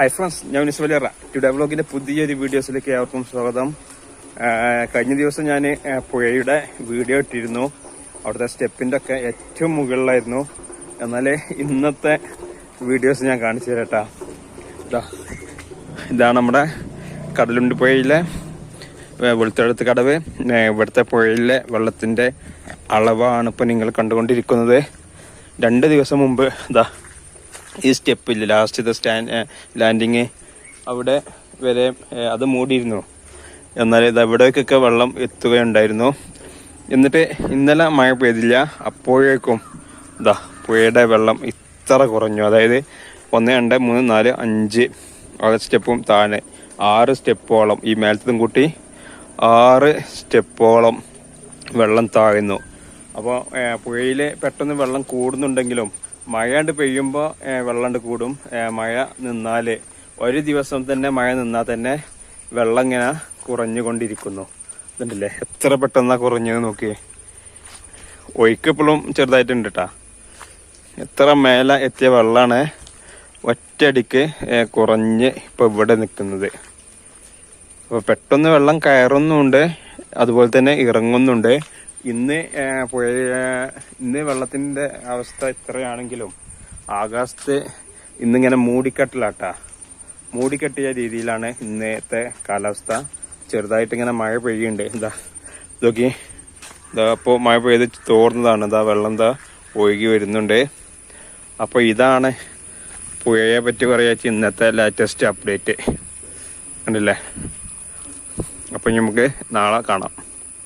Hi friends ഞാൻ വിനിസ് Valiyara. Today വ്ളോഗിന്റെ പുതിയൊരു വീഡിയോസിലേക്ക് ഏവർക്കും സ്വാഗതം. കഴിഞ്ഞ ദിവസം ഞാൻ പുഴയുടെ വീഡിയോ ഇട്ടിരുന്നു. അവിടുത്തെ സ്റ്റെപ്പിന്റെ ഒക്കെ ഏറ്റവും മുകളിലായിരുന്നു. എന്നാൽ ഇന്നത്തെ വീഡിയോസ് ഞാൻ കാണിച്ചു തരട്ടാ. ഇതാ ഇതാണ് നമ്മുടെ കടലുണ്ടി പുഴയിലെ വെളുത്തെടുത്ത് കടവ്. ഇവിടുത്തെ പുഴയിലെ വെള്ളത്തിന്റെ അളവാണ് ഇപ്പൊ നിങ്ങൾ കണ്ടുകൊണ്ടിരിക്കുന്നത്. രണ്ട് ദിവസം മുമ്പ് ഇതാ ഈ സ്റ്റെപ്പില്ല ലാസ്റ്റ് സ്റ്റാൻഡ് ലാൻഡിങ് അവിടെ വരെ അത് മൂടിയിരുന്നു. എന്നാൽ ഇത് അവിടേക്കൊക്കെ വെള്ളം എത്തുകയുണ്ടായിരുന്നു. എന്നിട്ട് ഇന്നലെ മഴ പെയ്തില്ല. അപ്പോഴേക്കും ഇതാ പുഴയുടെ വെള്ളം ഇത്ര കുറഞ്ഞു. അതായത് ഒന്ന് രണ്ട് മൂന്ന് നാല് അഞ്ച്. ആറ് സ്റ്റെപ്പും താഴെ ആറ് സ്റ്റെപ്പോളം ഈ മേലത്തും കൂട്ടി ആറ് സ്റ്റെപ്പോളം വെള്ളം താഴ്ന്നു. അപ്പോൾ പുഴയിൽ പെട്ടെന്ന് വെള്ളം കൂടുന്നുണ്ടെങ്കിലും മഴണ്ട് പെയ്യുമ്പോൾ വെള്ളം കൂടും. മഴ നിന്നാൽ ഒരു ദിവസം തന്നെ മഴ നിന്നാൽ തന്നെ വെള്ളം ഇങ്ങനെ കുറഞ്ഞുകൊണ്ടിരിക്കുന്നു. ഇതുണ്ടല്ലേ? എത്ര പെട്ടെന്നാ കുറഞ്ഞത് നോക്കി ഒഴുക്ക് ഇപ്പോഴും ചെറുതായിട്ടുണ്ട് കേട്ടാ എത്ര മേലെ എത്തിയ വെള്ളമാണ് ഒറ്റയടിക്ക് കുറഞ്ഞ് ഇപ്പൊ ഇവിടെ നിൽക്കുന്നത് അപ്പോൾ പെട്ടെന്ന് വെള്ളം കയറുന്നുണ്ട് അതുപോലെ തന്നെ ഇറങ്ങുന്നുണ്ട്. ഇന്ന് പുഴ ഇന്ന് വെള്ളത്തിന്റെ അവസ്ഥ ഇത്രയാണെങ്കിലും ആകാശത്ത് ഇന്നിങ്ങനെ മൂടിക്കെട്ടിലാട്ടാ. മൂടിക്കെട്ടിയ രീതിയിലാണ് ഇന്നത്തെ കാലാവസ്ഥ. ചെറുതായിട്ട് ഇങ്ങനെ മഴ പെയ്യുന്നുണ്ട് എന്താ ഇതൊക്കെ ഇതാ അപ്പോൾ മഴ പെയ്ത് തോർന്നതാണ്. എന്താ വെള്ളം എന്താ ഒഴുകി വരുന്നുണ്ട്. അപ്പോൾ ഇതാണ് പുഴയെ പറ്റി പറയാച്ച ഇന്നത്തെ ലേറ്റസ്റ്റ് അപ്ഡേറ്റ് ഉണ്ടല്ലേ അപ്പം നമുക്ക് നാളെ കാണാം.